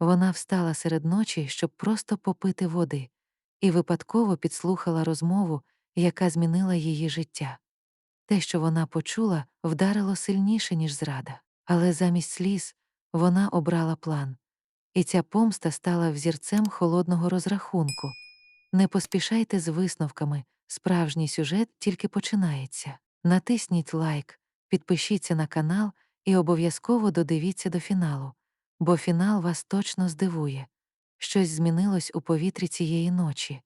Вона встала серед ночі, щоб просто попити води, і випадково підслухала розмову, яка змінила її життя. Те, що вона почула, вдарило сильніше, ніж зрада, але замість сліз вона обрала план. І ця помста стала взірцем холодного розрахунку. Не поспішайте з висновками, справжній сюжет тільки починається. Натисніть лайк, підпишіться на канал і обов'язково додивіться до фіналу, бо фінал вас точно здивує. Щось змінилось у повітрі цієї ночі.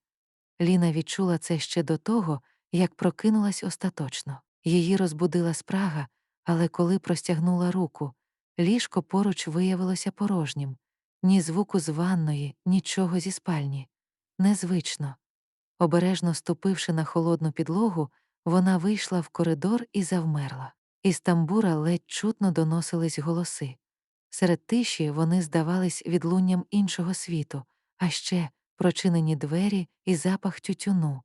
Ліна відчула це ще до того, як прокинулась остаточно. Її розбудила спрага, але коли простягнула руку, ліжко поруч виявилося порожнім ні звуку з ванної, нічого зі спальні. Незвично. Обережно ступивши на холодну підлогу, вона вийшла в коридор і завмерла. Із тамбура ледь чутно доносились голоси. Серед тиші вони здавались відлунням іншого світу, а ще прочинені двері і запах тютюну.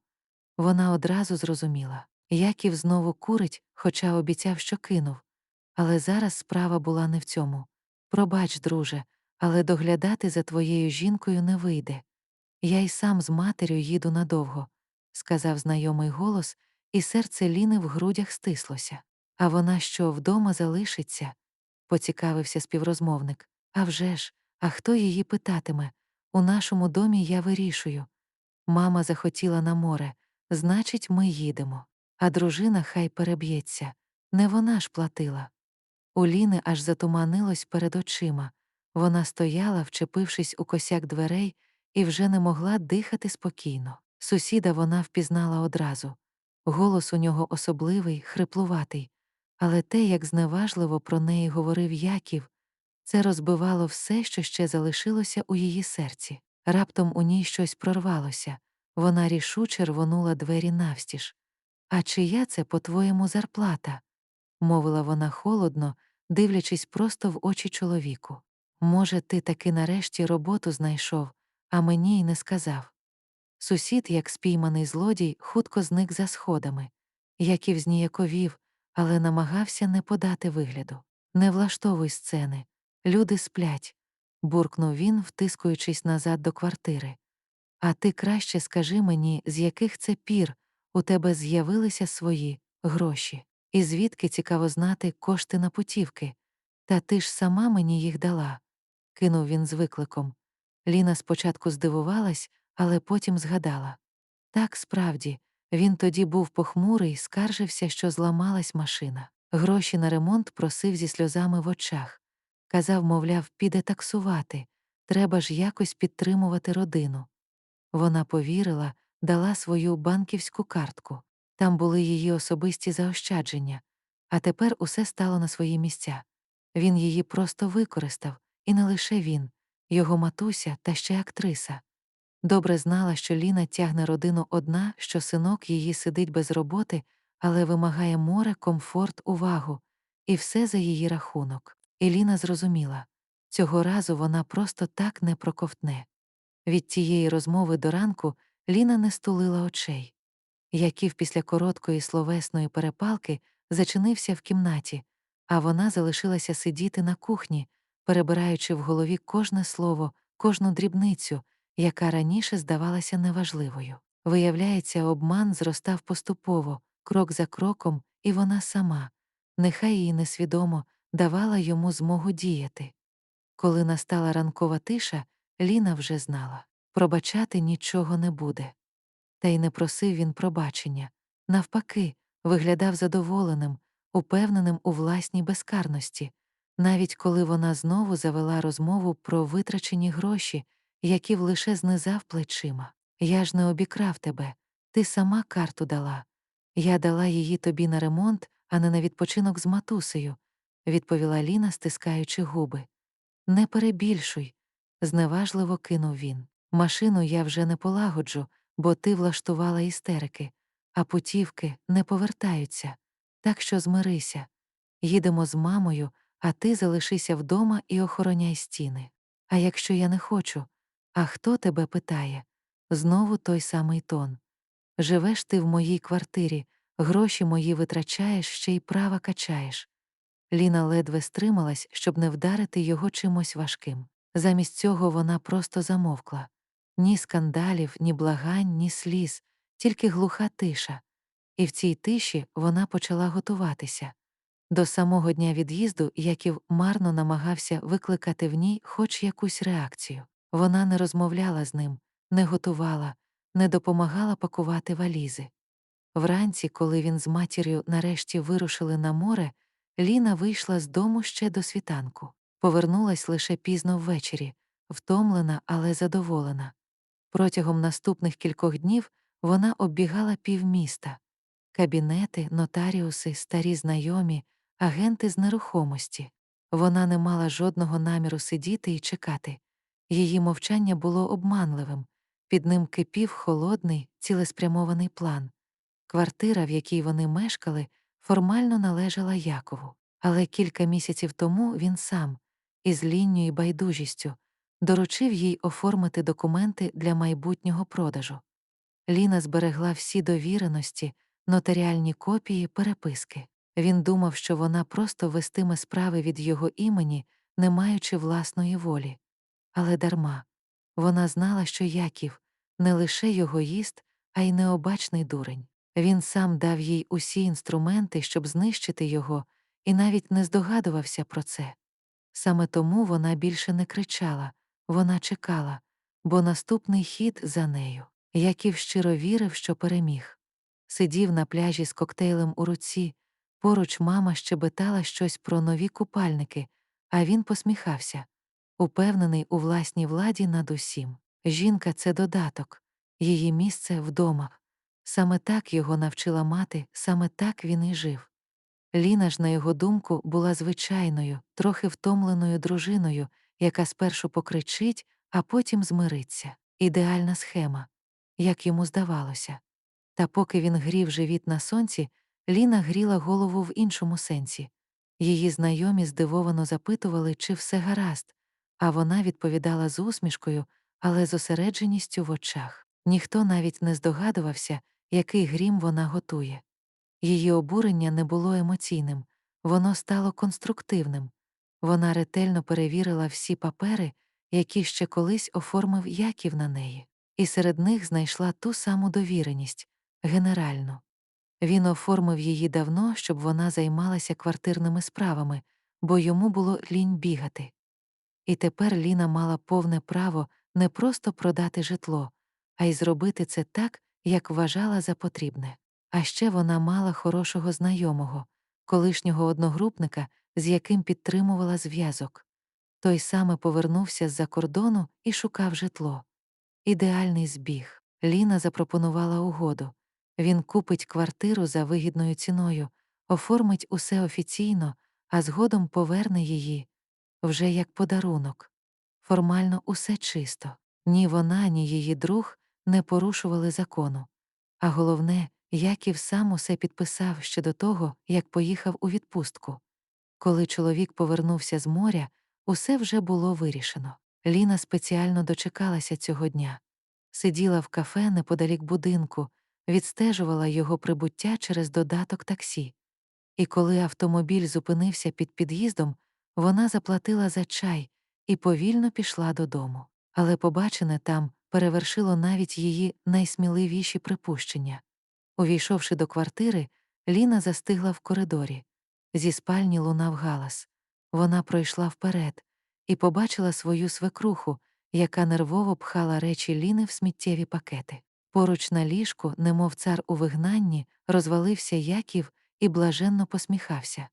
Вона одразу зрозуміла. Яків знову курить, хоча обіцяв, що кинув. Але зараз справа була не в цьому. Пробач, друже, але доглядати за твоєю жінкою не вийде. Я й сам з матір'ю їду надовго, сказав знайомий голос, і серце Ліни в грудях стислося. А вона що вдома залишиться? Поцікавився співрозмовник. «А вже ж, а хто її питатиме? У нашому домі я вирішую. Мама захотіла на море, значить, ми їдемо. А дружина хай переб'ється. Не вона ж платила. У Ліни аж затуманилось перед очима. Вона стояла, вчепившись у косяк дверей, і вже не могла дихати спокійно. Сусіда вона впізнала одразу. Голос у нього особливий, хриплуватий, але те, як зневажливо про неї говорив Яків, це розбивало все, що ще залишилося у її серці. Раптом у ній щось прорвалося. Вона рішуче рвонула двері навстіж. А чия це, по-твоєму, зарплата? мовила вона холодно, дивлячись просто в очі чоловіку. Може, ти таки нарешті роботу знайшов, а мені й не сказав. Сусід, як спійманий злодій, хутко зник за сходами, Яків зніяковів, але намагався не подати вигляду. Не влаштовуй сцени. Люди сплять, буркнув він, втискуючись назад до квартири. А ти краще скажи мені, з яких це пір у тебе з'явилися свої гроші, і звідки цікаво знати кошти на путівки. Та ти ж сама мені їх дала, кинув він з викликом. Ліна спочатку здивувалась, але потім згадала. Так, справді, він тоді був похмурий, скаржився, що зламалась машина. Гроші на ремонт просив зі сльозами в очах. Казав, мовляв, піде таксувати, треба ж якось підтримувати родину. Вона повірила, дала свою банківську картку. Там були її особисті заощадження, а тепер усе стало на свої місця. Він її просто використав, і не лише він, його матуся та ще актриса. Добре знала, що Ліна тягне родину одна, що синок її сидить без роботи, але вимагає море, комфорт, увагу, і все за її рахунок. І Ліна зрозуміла цього разу вона просто так не проковтне. Від тієї розмови до ранку Ліна не стулила очей. Яків після короткої словесної перепалки зачинився в кімнаті, а вона залишилася сидіти на кухні, перебираючи в голові кожне слово, кожну дрібницю, яка раніше здавалася неважливою. Виявляється, обман зростав поступово, крок за кроком, і вона сама, нехай їй несвідомо, давала йому змогу діяти. Коли настала ранкова тиша, Ліна вже знала пробачати нічого не буде. Та й не просив він пробачення. Навпаки, виглядав задоволеним, упевненим у власній безкарності, навіть коли вона знову завела розмову про витрачені гроші, які лише знизав плечима. Я ж не обікрав тебе, ти сама карту дала. Я дала її тобі на ремонт, а не на відпочинок з матусею, відповіла Ліна, стискаючи губи. Не перебільшуй, зневажливо кинув він. Машину я вже не полагоджу, бо ти влаштувала істерики, а путівки не повертаються. Так що змирися. Їдемо з мамою, а ти залишися вдома і охороняй стіни. А якщо я не хочу, а хто тебе питає? Знову той самий тон. Живеш ти в моїй квартирі, гроші мої витрачаєш, ще й права качаєш. Ліна ледве стрималась, щоб не вдарити його чимось важким. Замість цього вона просто замовкла. Ні скандалів, ні благань, ні сліз, тільки глуха тиша. І в цій тиші вона почала готуватися. До самого дня від'їзду Яків марно намагався викликати в ній хоч якусь реакцію. Вона не розмовляла з ним, не готувала, не допомагала пакувати валізи. Вранці, коли він з матір'ю нарешті вирушили на море, Ліна вийшла з дому ще до світанку. Повернулась лише пізно ввечері, втомлена, але задоволена. Протягом наступних кількох днів вона оббігала півміста кабінети, нотаріуси, старі знайомі, агенти з нерухомості. Вона не мала жодного наміру сидіти і чекати. Її мовчання було обманливим, під ним кипів холодний, цілеспрямований план. Квартира, в якій вони мешкали, формально належала Якову, але кілька місяців тому він сам, із лінню і байдужістю, доручив їй оформити документи для майбутнього продажу. Ліна зберегла всі довіреності, нотаріальні копії, переписки. Він думав, що вона просто вестиме справи від його імені, не маючи власної волі. Але дарма. Вона знала, що Яків не лише його їст, а й необачний дурень. Він сам дав їй усі інструменти, щоб знищити його, і навіть не здогадувався про це. Саме тому вона більше не кричала, вона чекала, бо наступний хід за нею. Яків щиро вірив, що переміг. Сидів на пляжі з коктейлем у руці, поруч мама щебетала щось про нові купальники, а він посміхався, упевнений у власній владі над усім. Жінка це додаток, її місце вдома. Саме так його навчила мати, саме так він і жив. Ліна ж, на його думку, була звичайною, трохи втомленою дружиною, яка спершу покричить, а потім змириться. Ідеальна схема, як йому здавалося. Та поки він грів живіт на сонці, Ліна гріла голову в іншому сенсі. Її знайомі здивовано запитували, чи все гаразд, а вона відповідала з усмішкою, але зосередженістю в очах. Ніхто навіть не здогадувався, який грім вона готує. Її обурення не було емоційним, воно стало конструктивним. Вона ретельно перевірила всі папери, які ще колись оформив Яків на неї, і серед них знайшла ту саму довіреність генеральну. Він оформив її давно, щоб вона займалася квартирними справами, бо йому було лінь бігати. І тепер Ліна мала повне право не просто продати житло, а й зробити це так, як вважала за потрібне. А ще вона мала хорошого знайомого, колишнього одногрупника, з яким підтримувала зв'язок. Той саме повернувся з-за кордону і шукав житло. Ідеальний збіг. Ліна запропонувала угоду. Він купить квартиру за вигідною ціною, оформить усе офіційно, а згодом поверне її вже як подарунок. Формально усе чисто. Ні вона, ні її друг не порушували закону. А головне, Яків сам усе підписав ще до того, як поїхав у відпустку. Коли чоловік повернувся з моря, усе вже було вирішено. Ліна спеціально дочекалася цього дня. Сиділа в кафе неподалік будинку, відстежувала його прибуття через додаток таксі. І коли автомобіль зупинився під під'їздом, вона заплатила за чай і повільно пішла додому. Але побачене там перевершило навіть її найсміливіші припущення. Увійшовши до квартири, Ліна застигла в коридорі. Зі спальні лунав галас. Вона пройшла вперед і побачила свою свекруху, яка нервово пхала речі Ліни в сміттєві пакети. Поруч на ліжку, немов цар у вигнанні, розвалився Яків і блаженно посміхався.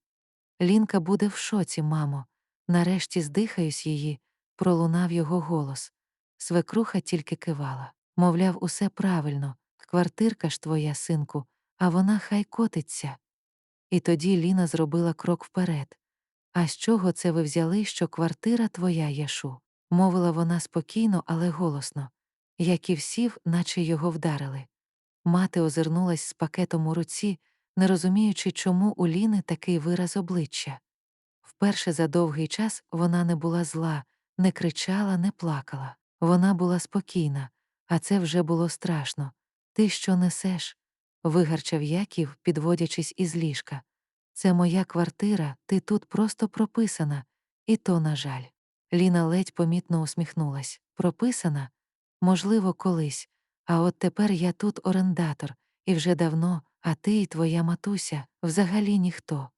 Лінка буде в шоці, мамо. Нарешті здихаюсь її, пролунав його голос. Свекруха тільки кивала. Мовляв, усе правильно, квартирка ж твоя, синку, а вона хай котиться. І тоді Ліна зробила крок вперед. А з чого це ви взяли, що квартира твоя, Яшу? мовила вона спокійно, але голосно, як і всів, наче його вдарили. Мати озирнулась з пакетом у руці, не розуміючи, чому у Ліни такий вираз обличчя. Вперше за довгий час вона не була зла, не кричала, не плакала. Вона була спокійна, а це вже було страшно. Ти що несеш? вигарчав Яків, підводячись із ліжка. Це моя квартира, ти тут просто прописана, і то, на жаль. Ліна ледь помітно усміхнулась. Прописана? Можливо, колись. А от тепер я тут орендатор, і вже давно, а ти і твоя матуся взагалі ніхто.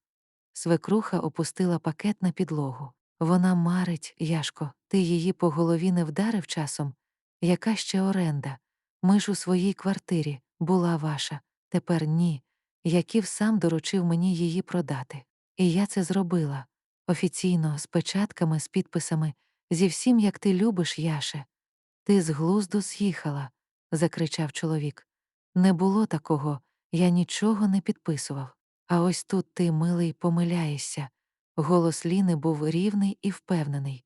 Свекруха опустила пакет на підлогу. Вона марить, Яшко, ти її по голові не вдарив часом? Яка ще оренда? Ми ж у своїй квартирі, була ваша, тепер ні. Яків сам доручив мені її продати. І я це зробила. Офіційно, з печатками, з підписами, зі всім, як ти любиш, Яше. Ти з глузду з'їхала, закричав чоловік. Не було такого, я нічого не підписував. А ось тут ти, милий, помиляєшся. Голос Ліни був рівний і впевнений.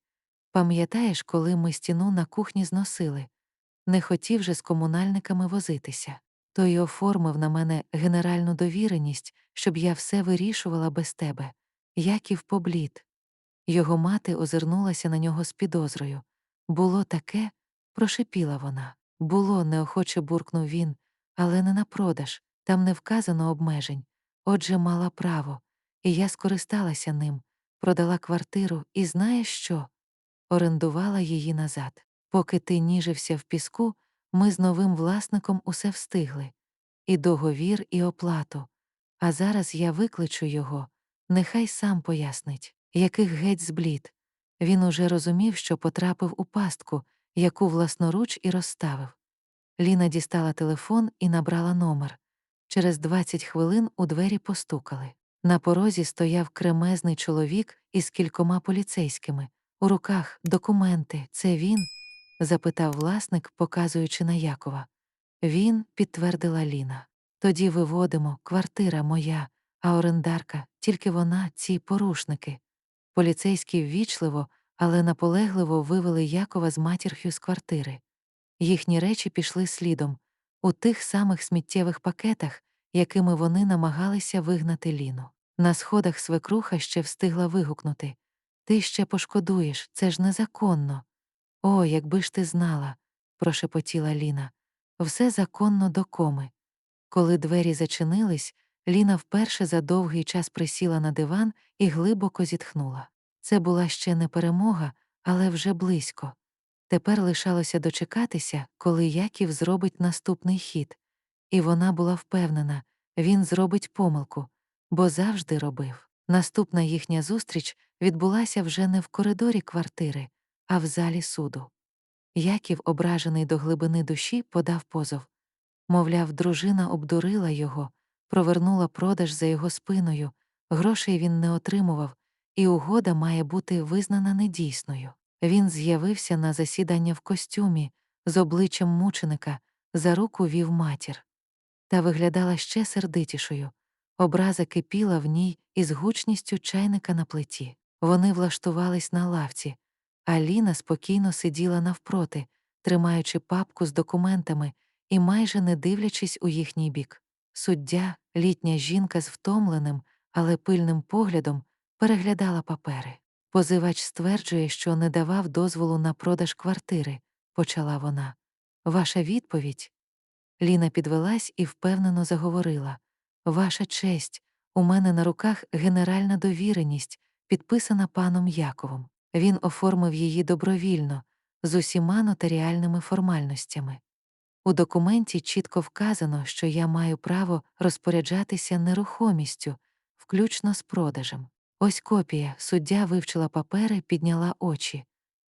Пам'ятаєш, коли ми стіну на кухні зносили? Не хотів же з комунальниками возитися. Той оформив на мене генеральну довіреність, щоб я все вирішувала без тебе. Яків поблід. Його мати озирнулася на нього з підозрою. Було таке, прошипіла вона. Було, неохоче буркнув він, але не на продаж, там не вказано обмежень. Отже, мала право, і я скористалася ним, продала квартиру, і знаєш що? Орендувала її назад. Поки ти ніжився в піску, ми з новим власником усе встигли і договір, і оплату. А зараз я викличу його, нехай сам пояснить, яких геть зблід. Він уже розумів, що потрапив у пастку, яку власноруч і розставив. Ліна дістала телефон і набрала номер. Через 20 хвилин у двері постукали. На порозі стояв кремезний чоловік із кількома поліцейськими. У руках документи. Це він? запитав власник, показуючи на Якова. Він, підтвердила Ліна. Тоді виводимо, квартира моя, а орендарка, тільки вона, ці порушники. Поліцейські ввічливо, але наполегливо вивели Якова з матір'ю з квартири. Їхні речі пішли слідом, у тих самих сміттєвих пакетах, якими вони намагалися вигнати Ліну. На сходах свекруха ще встигла вигукнути Ти ще пошкодуєш, це ж незаконно. О, якби ж ти знала, прошепотіла Ліна. Все законно до коми. Коли двері зачинились, Ліна вперше за довгий час присіла на диван і глибоко зітхнула. Це була ще не перемога, але вже близько. Тепер лишалося дочекатися, коли Яків зробить наступний хід, і вона була впевнена, він зробить помилку, бо завжди робив. Наступна їхня зустріч відбулася вже не в коридорі квартири, а в залі суду. Яків, ображений до глибини душі, подав позов. Мовляв, дружина обдурила його, провернула продаж за його спиною, грошей він не отримував, і угода має бути визнана недійсною. Він з'явився на засідання в костюмі, з обличчям мученика, за руку вів матір. Та виглядала ще сердитішою. Образа кипіла в ній із гучністю чайника на плиті. Вони влаштувались на лавці, а Ліна спокійно сиділа навпроти, тримаючи папку з документами і майже не дивлячись у їхній бік. Суддя, літня жінка з втомленим, але пильним поглядом, переглядала папери. Позивач стверджує, що не давав дозволу на продаж квартири, почала вона. Ваша відповідь? Ліна підвелась і впевнено заговорила. Ваша честь, у мене на руках генеральна довіреність, підписана паном Яковом. Він оформив її добровільно, з усіма нотаріальними формальностями. У документі чітко вказано, що я маю право розпоряджатися нерухомістю, включно з продажем. Ось копія, суддя вивчила папери, підняла очі.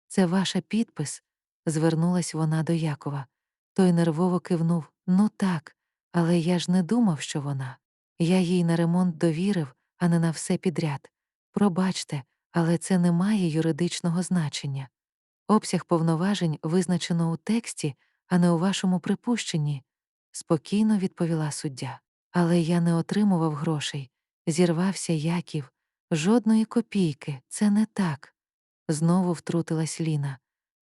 Це ваша підпис? звернулась вона до Якова. Той нервово кивнув Ну так, але я ж не думав, що вона. Я їй на ремонт довірив, а не на все підряд. Пробачте, але це не має юридичного значення. Обсяг повноважень визначено у тексті, а не у вашому припущенні, спокійно відповіла суддя. Але я не отримував грошей. Зірвався Яків. Жодної копійки, це не так. Знову втрутилась Ліна.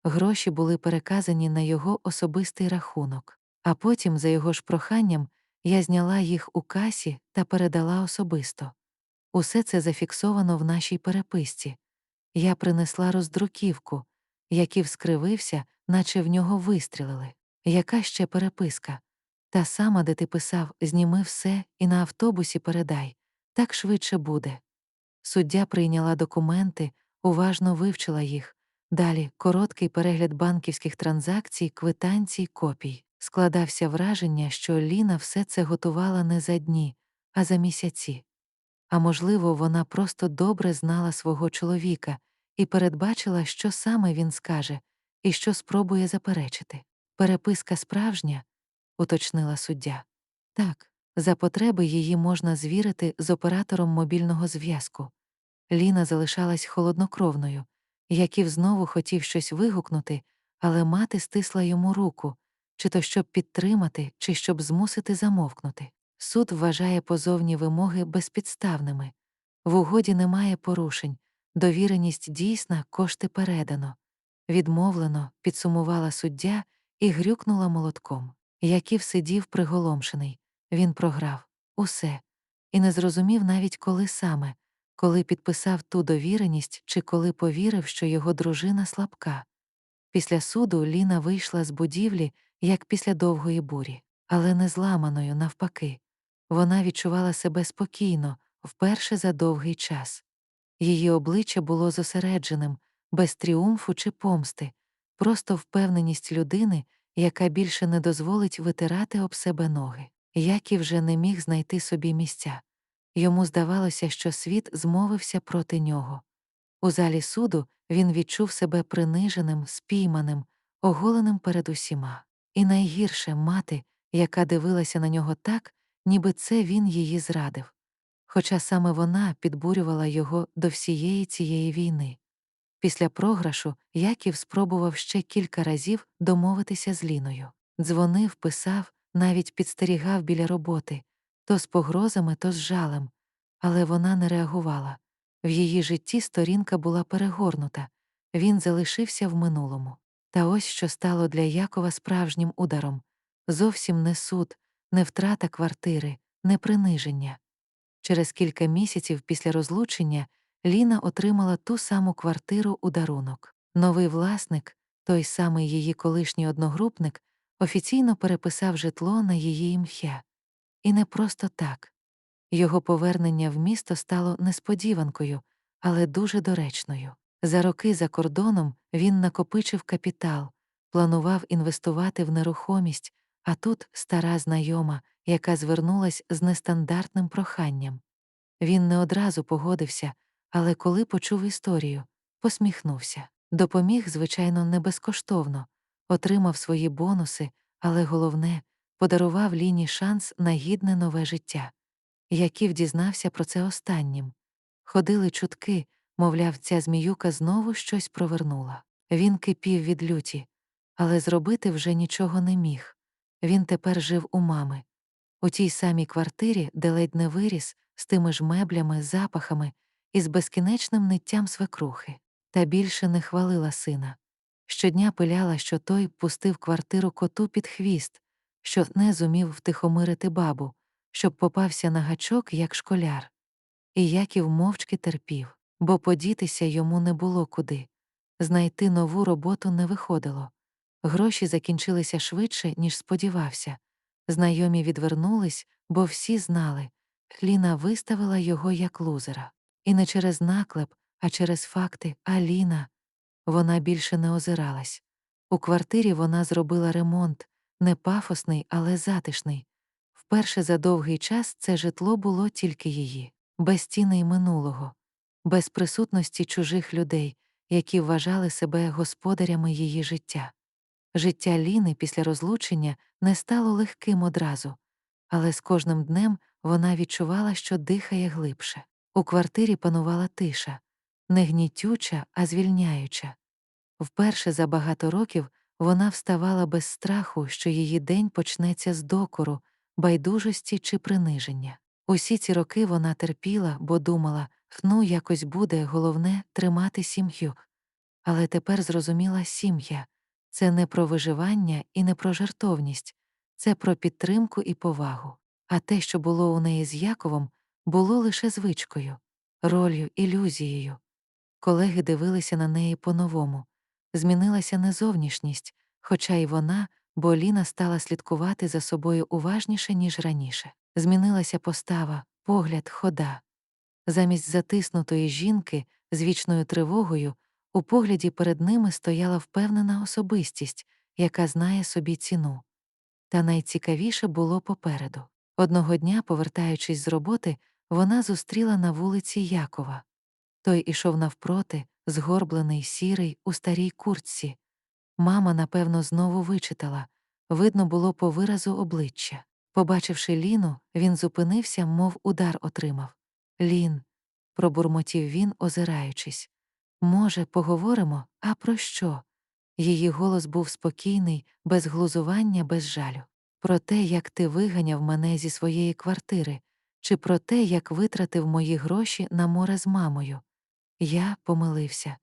Гроші були переказані на його особистий рахунок, а потім, за його ж проханням, я зняла їх у касі та передала особисто. Усе це зафіксовано в нашій переписці. Я принесла роздруківку, Яків скривився, наче в нього вистрілили. Яка ще переписка? Та сама, де ти писав, зніми все і на автобусі передай. Так швидше буде. Суддя прийняла документи, уважно вивчила їх, Далі короткий перегляд банківських транзакцій, квитанцій, копій. Складався враження, що Ліна все це готувала не за дні, а за місяці. А можливо, вона просто добре знала свого чоловіка і передбачила, що саме він скаже, і що спробує заперечити. Переписка справжня, уточнила суддя. Так, за потреби її можна звірити з оператором мобільного зв'язку. Ліна залишалась холоднокровною. Яків знову хотів щось вигукнути, але мати стисла йому руку, чи то щоб підтримати, чи щоб змусити замовкнути. Суд вважає позовні вимоги безпідставними. В угоді немає порушень, довіреність дійсна, кошти передано. Відмовлено, підсумувала суддя і грюкнула молотком. Яків сидів приголомшений. Він програв усе. І не зрозумів навіть коли саме, коли підписав ту довіреність чи коли повірив, що його дружина слабка. Після суду Ліна вийшла з будівлі, як після довгої бурі, але не зламаною, навпаки. Вона відчувала себе спокійно, вперше за довгий час. Її обличчя було зосередженим, без тріумфу чи помсти, просто впевненість людини, яка більше не дозволить витирати об себе ноги. Яків вже не міг знайти собі місця. Йому здавалося, що світ змовився проти нього. У залі суду він відчув себе приниженим, спійманим, оголеним перед усіма. І найгірше мати, яка дивилася на нього так, ніби це він її зрадив. Хоча саме вона підбурювала його до всієї цієї війни. Після програшу Яків спробував ще кілька разів домовитися з Ліною. Дзвонив, писав, навіть підстерігав біля роботи, то з погрозами, то з жалем, але вона не реагувала. В її житті сторінка була перегорнута, він залишився в минулому. Та ось що стало для Якова справжнім ударом зовсім не суд, не втрата квартири, не приниження. Через кілька місяців після розлучення Ліна отримала ту саму квартиру у дарунок. Новий власник, той самий її колишній одногрупник, офіційно переписав житло на її ім'я. І не просто так. Його повернення в місто стало несподіванкою, але дуже доречною. За роки за кордоном він накопичив капітал, планував інвестувати в нерухомість, а тут стара знайома, яка звернулась з нестандартним проханням. Він не одразу погодився, але коли почув історію, посміхнувся. Допоміг, звичайно, не безкоштовно, отримав свої бонуси, але головне подарував Ліні шанс на гідне нове життя. Яків дізнався про це останнім. Ходили чутки, мовляв, ця зміюка знову щось провернула. Він кипів від люті, але зробити вже нічого не міг. Він тепер жив у мами, у тій самій квартирі, де ледь не виріс, з тими ж меблями, запахами і з безкінечним ниттям свекрухи, та більше не хвалила сина. Щодня пиляла, що той пустив квартиру коту під хвіст, що не зумів втихомирити бабу, щоб попався на гачок, як школяр. І Яків мовчки терпів, бо подітися йому не було куди. Знайти нову роботу не виходило. Гроші закінчилися швидше, ніж сподівався. Знайомі відвернулись, бо всі знали Ліна виставила його як лузера. І не через наклеп, а через факти Аліна. Вона більше не озиралась. У квартирі вона зробила ремонт, не пафосний, але затишний. Вперше за довгий час це житло було тільки її, без тіни й минулого, без присутності чужих людей, які вважали себе господарями її життя. Життя Ліни після розлучення не стало легким одразу, але з кожним днем вона відчувала, що дихає глибше. У квартирі панувала тиша, не гнітюча, а звільняюча. Вперше за багато років вона вставала без страху, що її день почнеться з докору, байдужості чи приниження. Усі ці роки вона терпіла, бо думала, ну якось буде головне тримати сім'ю. Але тепер зрозуміла сім'я це не про виживання і не про жертовність, це про підтримку і повагу. А те, що було у неї з Яковом, було лише звичкою, ролью, ілюзією. Колеги дивилися на неї по-новому. Змінилася не зовнішність, хоча й вона, бо Ліна стала слідкувати за собою уважніше, ніж раніше. Змінилася постава, погляд, хода. Замість затиснутої жінки з вічною тривогою У погляді перед ними стояла впевнена особистість, яка знає собі ціну. Та найцікавіше було попереду. Одного дня, повертаючись з роботи, вона зустріла на вулиці Якова. Той ішов навпроти, згорблений, сірий, у старій куртці. Мама, напевно, знову вичитала видно було по виразу обличчя. Побачивши Ліну, він зупинився, мов удар отримав. Лін, пробурмотів він, озираючись. Може, поговоримо, а про що? Її голос був спокійний, без глузування, без жалю. Про те, як ти виганяв мене зі своєї квартири, чи про те, як витратив мої гроші на море з мамою. Я помилився.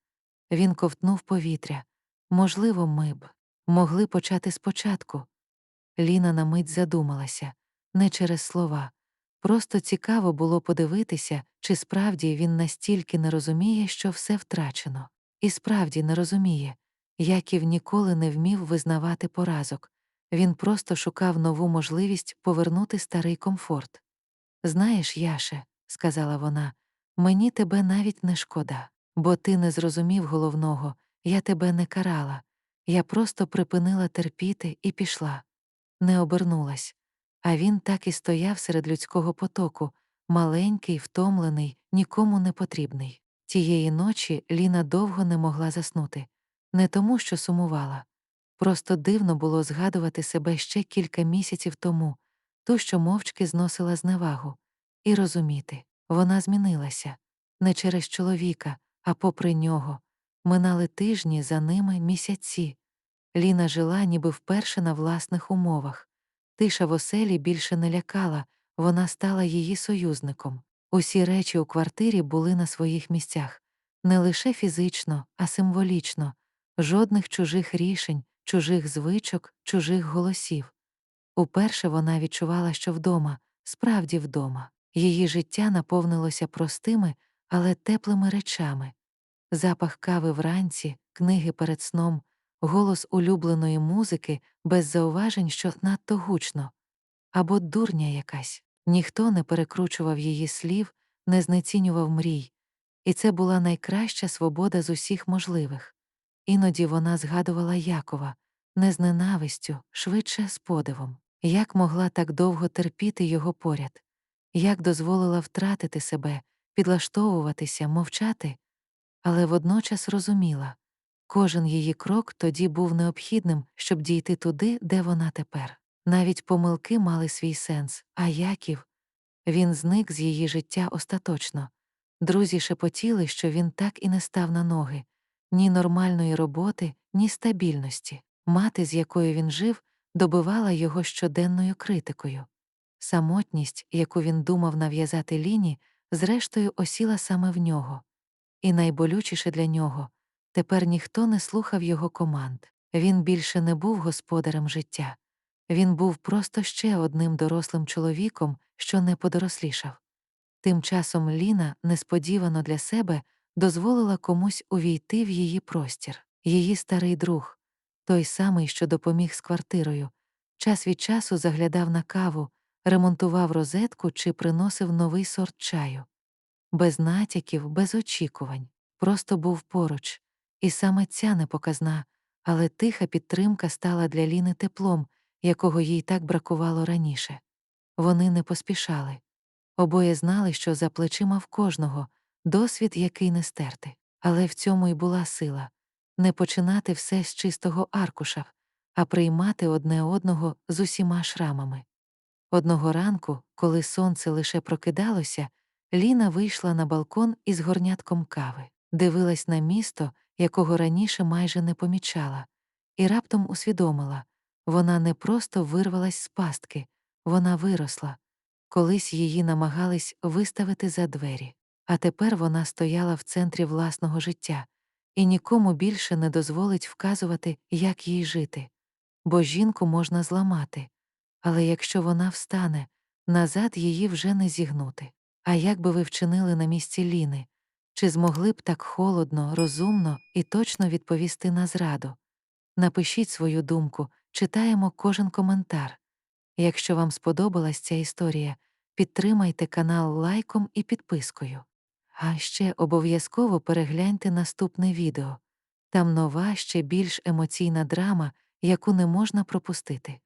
Він ковтнув повітря. Можливо, ми б могли почати спочатку. Ліна на мить задумалася не через слова. Просто цікаво було подивитися, чи справді він настільки не розуміє, що все втрачено. І справді не розуміє. Яків ніколи не вмів визнавати поразок. Він просто шукав нову можливість повернути старий комфорт. Знаєш, Яше, сказала вона, мені тебе навіть не шкода, бо ти не зрозумів головного, я тебе не карала. Я просто припинила терпіти і пішла. Не обернулась. А він так і стояв серед людського потоку, маленький, втомлений, нікому не потрібний. Тієї ночі Ліна довго не могла заснути. Не тому, що сумувала. Просто дивно було згадувати себе ще кілька місяців тому, ту, що мовчки зносила зневагу, і розуміти, вона змінилася не через чоловіка, а попри нього. Минали тижні, за ними місяці. Ліна жила ніби вперше на власних умовах. Тиша в оселі більше не лякала, вона стала її союзником. Усі речі у квартирі були на своїх місцях не лише фізично, а символічно, жодних чужих рішень, чужих звичок, чужих голосів. Уперше вона відчувала, що вдома, справді вдома. Її життя наповнилося простими, але теплими речами. Запах кави вранці, книги перед сном, голос улюбленої музики без зауважень, що надто гучно, або дурня якась. Ніхто не перекручував її слів, не знецінював мрій, і це була найкраща свобода з усіх можливих. Іноді вона згадувала Якова не з ненавистю, швидше з подивом, як могла так довго терпіти його поряд, як дозволила втратити себе, підлаштовуватися, мовчати, але водночас розуміла кожен її крок тоді був необхідним, щоб дійти туди, де вона тепер. Навіть помилки мали свій сенс, а Яків він зник з її життя остаточно. Друзі шепотіли, що він так і не став на ноги ні нормальної роботи, ні стабільності. Мати, з якою він жив, добивала його щоденною критикою. Самотність, яку він думав нав'язати ліні, зрештою осіла саме в нього. І найболючіше для нього тепер ніхто не слухав його команд. Він більше не був господарем життя. Він був просто ще одним дорослим чоловіком, що не подорослішав. Тим часом Ліна несподівано для себе дозволила комусь увійти в її простір, її старий друг, той самий, що допоміг з квартирою, час від часу заглядав на каву, ремонтував розетку чи приносив новий сорт чаю. Без натяків, без очікувань, просто був поруч, і саме ця непоказна, але тиха підтримка стала для Ліни теплом, якого їй так бракувало раніше. Вони не поспішали. Обоє знали, що за плечима в кожного досвід, який не стерти. Але в цьому й була сила не починати все з чистого аркуша, а приймати одне одного з усіма шрамами. Одного ранку, коли сонце лише прокидалося, Ліна вийшла на балкон із горнятком кави, дивилась на місто, якого раніше майже не помічала, і раптом усвідомила вона не просто вирвалась з пастки, вона виросла. Колись її намагались виставити за двері, а тепер вона стояла в центрі власного життя і нікому більше не дозволить вказувати, як їй жити. Бо жінку можна зламати, але якщо вона встане, назад її вже не зігнути. А як би ви вчинили на місці Ліни? Чи змогли б так холодно, розумно і точно відповісти на зраду? Напишіть свою думку, читаємо кожен коментар. Якщо вам сподобалась ця історія, підтримайте канал лайком і підпискою. А ще обов'язково перегляньте наступне відео. Там нова, ще більш емоційна драма, яку не можна пропустити.